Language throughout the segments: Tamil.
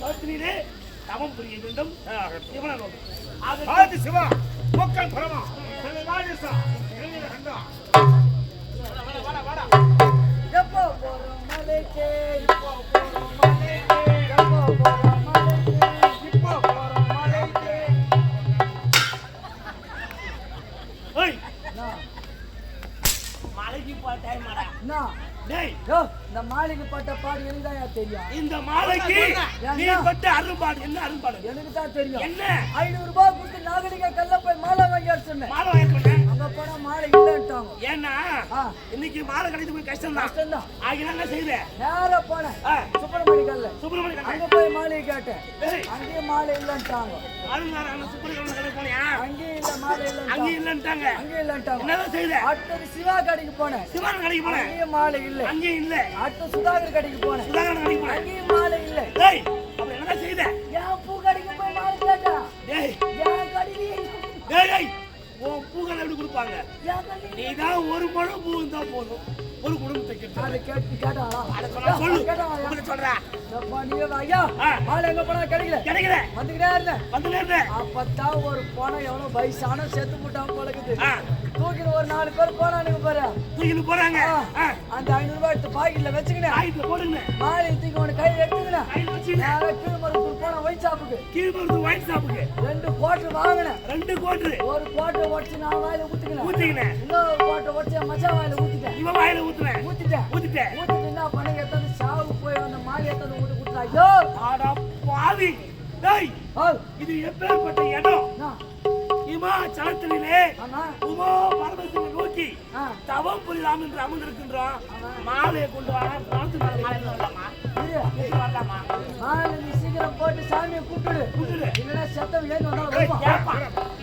இமாச்சலத்திலே தவம் புரிய வேண்டும். சிவனை ஆதி சிவா. மக்கள் பரமா ராஜேசா கண்டா. எப்போ போறோம் மலைக்கு? எப்போ போறோம் மலைக்கு? எப்போ போறோம் மலைக்கு டேய். யோ இந்த பட்ட பாடு எனக்கு தான் தெரியும்? இந்த மாலைக்கு நீ ஏன்னா? பட்ட அரும்பாடு என்ன அரும்பாடு? எனக்கு தான் தெரியும். என்ன? ஐநூறு ரூபாய் கொடுத்து நாகரிக கல்ல போய் மாலை வாங்கி சொன்னேன். மாலை வாங்கிக்கொண்டேன் அங்க போனா மாலை இல்லைன்ட்டாங்க. ஏன்னா. இன்னைக்கு மாலை கிடைத்து போய் கஷ்டம் தான் கஷ்டம்தான். ஆகினா என்ன செய்த நேரா போனேன். ஆ, சுப்பிரமணி கல்ல சுப்பிரமணிய அங்க கண்ணன் போய் மாலையை கேட்டேன். டேய் அங்கேயும் மாலை இல்லைன்ட்டாங்க. சுப்பிரமணிய அங்கேயும் இல்ல மாலை அங்கே இல்லைன்ட்டாங்க இல்லன்ட்டாங்க. அங்கேயும் இல்லைன்ட்டாங்க. என்னதான் செய்த அடுத்தது சிவா கடைக்கு போனேன். சிவன் கடைக்கு போனேன். அங்கேயும் மாலை இல்லை. அங்கே இல்ல. அடுத்த சுதாகர் கடைக்கு போனேன். சுதாகரன் கடைக்கு போனேன். அங்கேயும் மாலை இல்லை. டேய் அப்புறம் என்ன செய்த என் பூ கடைக்கு போய் மாலை கேட்டேன் டேய். என் கடைக்கு டேய் டேய். உன் பூக்கள் எப்படி கொடுப்பாங்க? நீ தான் ஒரு முழம் பூ இருந்தா போதும். ஒரு குடும்பத்தை அதை கேட்டு கேட்டாளா? அட சொன்னா சொல்லு. கேட்டாளா? உங்களை சொல்றா எப்பா நீ ஐயா ஆ. மாலை எங்க போனா கிடைக்கல? கிடைக்கல. வந்துக்கிட்டே இருந்தேன். அப்பத்தான் ஒரு போன எவ்வளவு வயசான செத்து போட்டான் போலக்குது. தூக்கிட்டு ஒரு நாலு பேர் போனானுங்க பாரு. தூக்கிட்டு போறாங்க. அந்த ஐநூறு ரூபாய் எடுத்து பாக்கெட்ல வச்சுக்கினேன் ஆயிரத்துல போடுங்க. மாலை தூக்கி உன கையில எடுத்துக்கினேன் நேரா கீழ்மருத்தூர் போன ஒயின் ஷாப்புக்கு கீழ் மருந்து ஒயின் ஷாப்புக்கு ரெண்டு கோட்டர் வாங்கினேன். ரெண்டு கோட்டு ஒரு கோட்டை உடச்சு நான் வாயில ஊத்திக்கினேன். ஊத்திக்கினேன் இன்னொரு கோட்டை உடச்சு மச்சான் வாயில ஊத்திட்டேன். இவன் வாயில ஊத்துனேன். ஊத்திட்டேன். ஊத்திட்டேன். ஊத்திட்டு என்ன பண்ணி எத்தனை சாவு போய் அந்த மாலை எத்தனை ஊட்டு கொடுத்தா ஐயோ! ஆடா பாவி. டேய் இது எப்பேற்பட்ட இடம்? இமாச்சலத்திலே உமா பரமசிவனை நோக்கி தவம் புரியலாம் என்று அமர்ந்திருக்கின்றோம் மாலையை கொண்டு வர மேல சீக்கிரம் போட்டு சாமியை கூப்பிடு. இல்லைன்னா செத்தம் ஏன் வந்தாலும்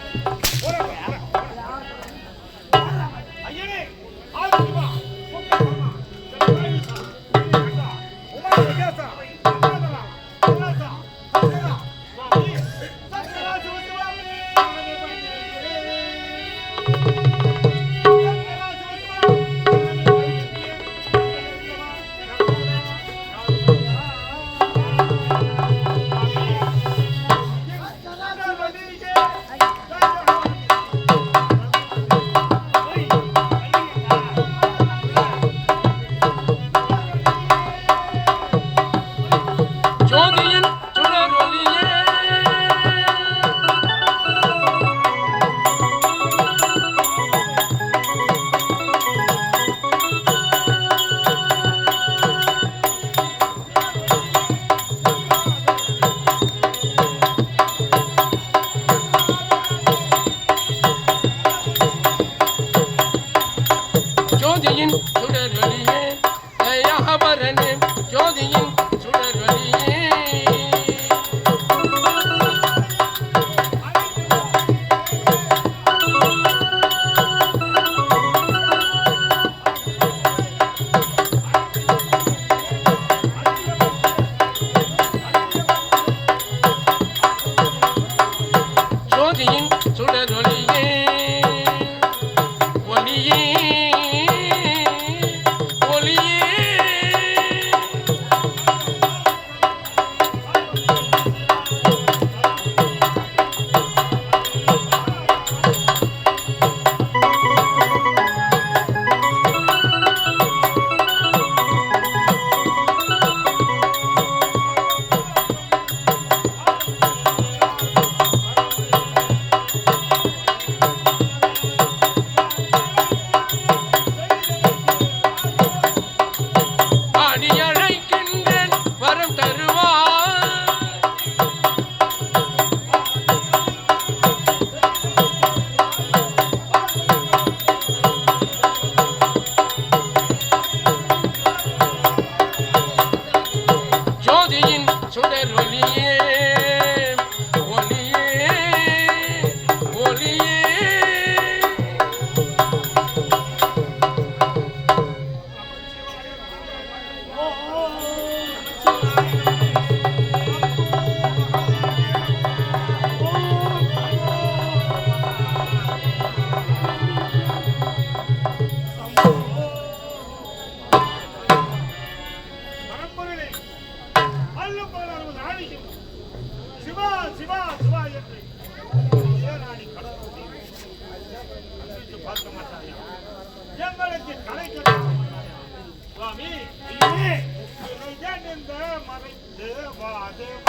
Goddamn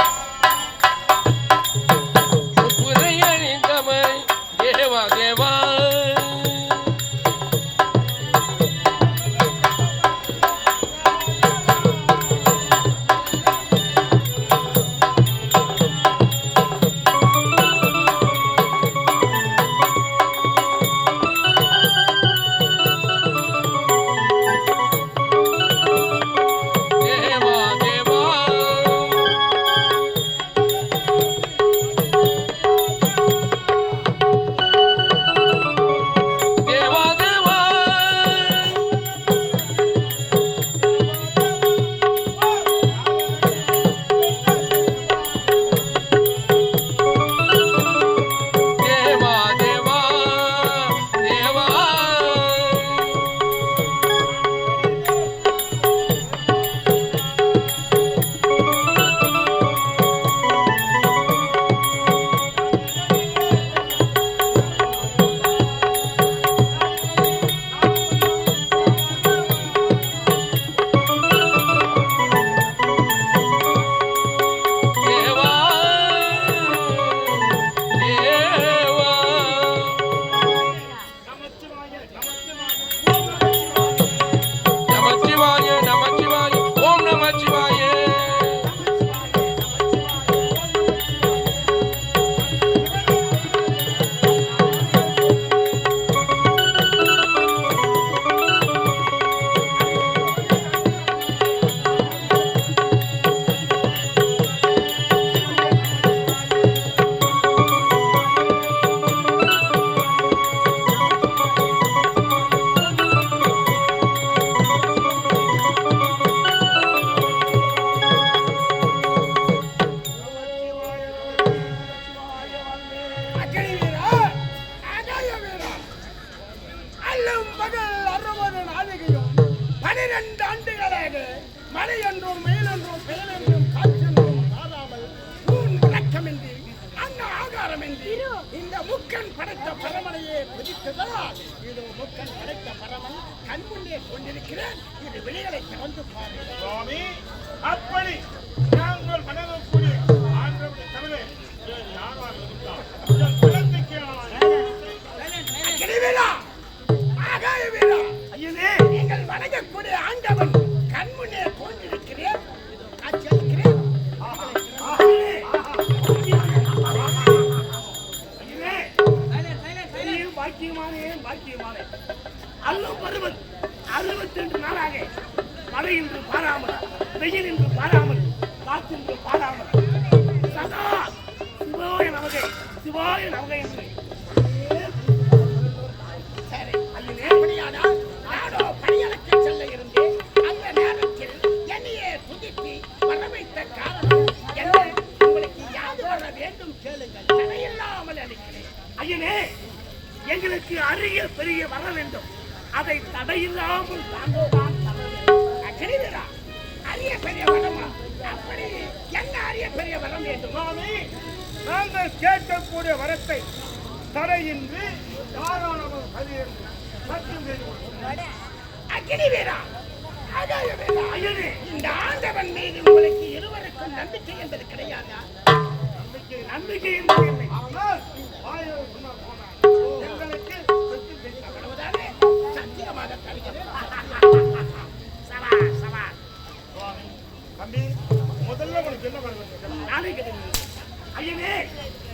இருக்கிறேன் இரு விழிகளை திறந்து சுவாமி அப்படி நாங்கள் மனதும் கூடி ஆண்டவருடைய தலைமை. யாராக இருந்தால் குழந்தைக்கு நீங்கள் வணங்கக்கூடிய ஆண்டவன் கண்முன்னே போன்றிருக்கிறேன் அச்சிருக்கிறேன் பாக்கியமானே பாக்கியமானே. அல்லும் பருவன் அறுபத்தி ரெண்டு நாளாக மழை என்று பாராமல் வெயில் என்று பாராமல் காற்று பாராமல். சதா சிவாய நமகை சிவாய நமகை என்று. சரி அல்லது எப்படியானால் நாடோ பணியலுக்கு செல்ல இருந்து அந்த நேரத்தில் என்னையே துதித்து வர வைத்த காரணம் என்ன? உங்களுக்கு யாது வர வேண்டும் கேளுங்கள். தடையில்லாமல் அளிக்கிறேன். ஐயனே எங்களுக்கு அரிய பெரிய வர வேண்டும். அதை தடையில்லாமல் தாங்கோதான் தர வேண்டும். அக்கினிவீரா அரிய பெரிய வரமா அப்படி என்ன அரிய பெரிய வரம் வேண்டும் சுவாமி நாங்கள் கேட்கக்கூடிய வரத்தை தடையின்றி தாராளமாக செய்து கொள்கிறோம். அக்கினி வீரா இந்த ஆண்டவன் மீது உங்களுக்கு இருவருக்கும் நம்பிக்கை என்பது கிடையாதா? நம்பிக்கை நம்பிக்கை என்பது தம்பி முதல்ல உனக்கு என்ன நானே கேட்டேன் ஐயனே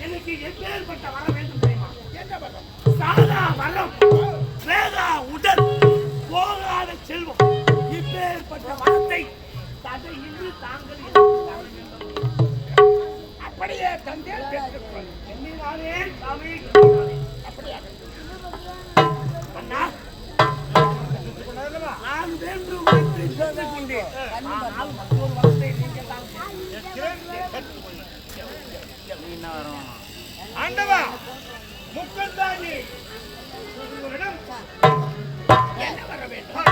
எனக்கு எப்பேற்பட்ட வர வேண்டும் தெரியுமா என்ன வரம் சாதா வரம் வேதா உடல் போகாத செல்வம் இப்பேற்பட்ட வரத்தை தடையின்றி தாங்கள் அப்படியே தந்தே பெற்றுக்கொள். எண்ணினாலே சாமி. அப்படியே. அண்ணா ನಾನು ಬೇಂದ್ರು ಮಂತ್ರಿ ಜೋದಕುಂಡಿ ஆண்டவா முக்கந்தானி. என்ன வர வேண்டும்?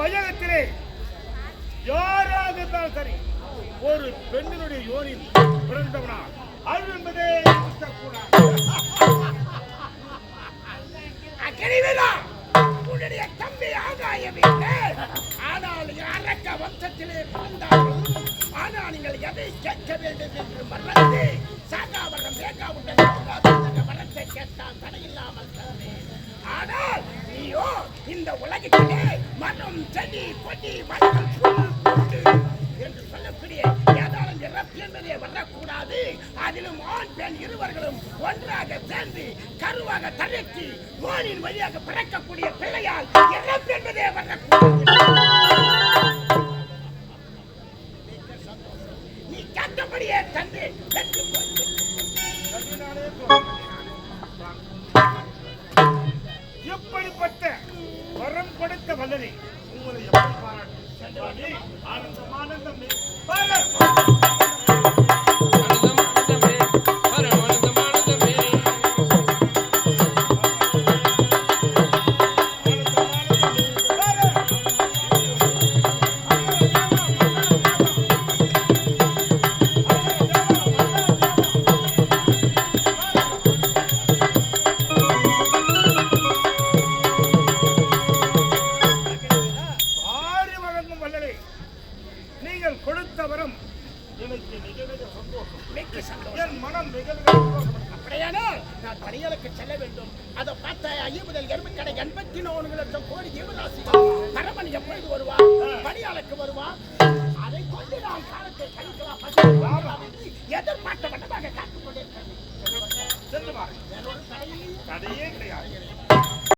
வையகத்திலே யாராக இருந்தாலும் சரி ஒரு பெண்ணினுடைய யோனில் பிறந்தவனா? அது என்பதே உன்னுடைய தம்பி ஆகாயமே ஆனால் அரக்க வம்சத்திலே பிறந்தாலும் ஆனால் நீங்கள் எதை கேட்க வேண்டும் என்று மறந்து சாகாவரம் வேகாவுடன் மரத்தை கேட்டால் தடையில்லாமல் ஆனால் நீயோ இந்த உலகத்திலே மரம் செடி கொடி மரங்கள் என்று சொல்லக்கூடிய ஏதாலும் இறப்பு என்பதே வரக்கூடாது. அதிலும் ஆண் பெண் இருவர்களும் ஒன்றாக சேர்ந்து கருவாக தரக்கி மோனின் வழியாக பிறக்கக்கூடிய பிள்ளையால் இறப்பு என்பதே வரக்கூடாது. நீ கேட்டபடியே தந்து கொடுத்த கொடுத்த வரம் எனக்கு மிக மிக சந்தோஷம். மிக்க சந்தோஷம். என் மனம் மிக மிக சந்தோஷம் அப்படியானால் நான் பணியாளுக்கு செல்ல வேண்டும். அதை பார்த்த ஐம்பதல் எருமைக்கடை எண்பத்தி நான்கு லட்சம் கோடி ஜீவராசி. தரமணி எப்பொழுது வருவா? பணியாளுக்கு வருவா? அதை கொண்டு நாம் காலத்தை என்று எதிர்பார்த்த வண்ணமாக காத்துக் வேறொரு கடையில் கதையே கிடையாது.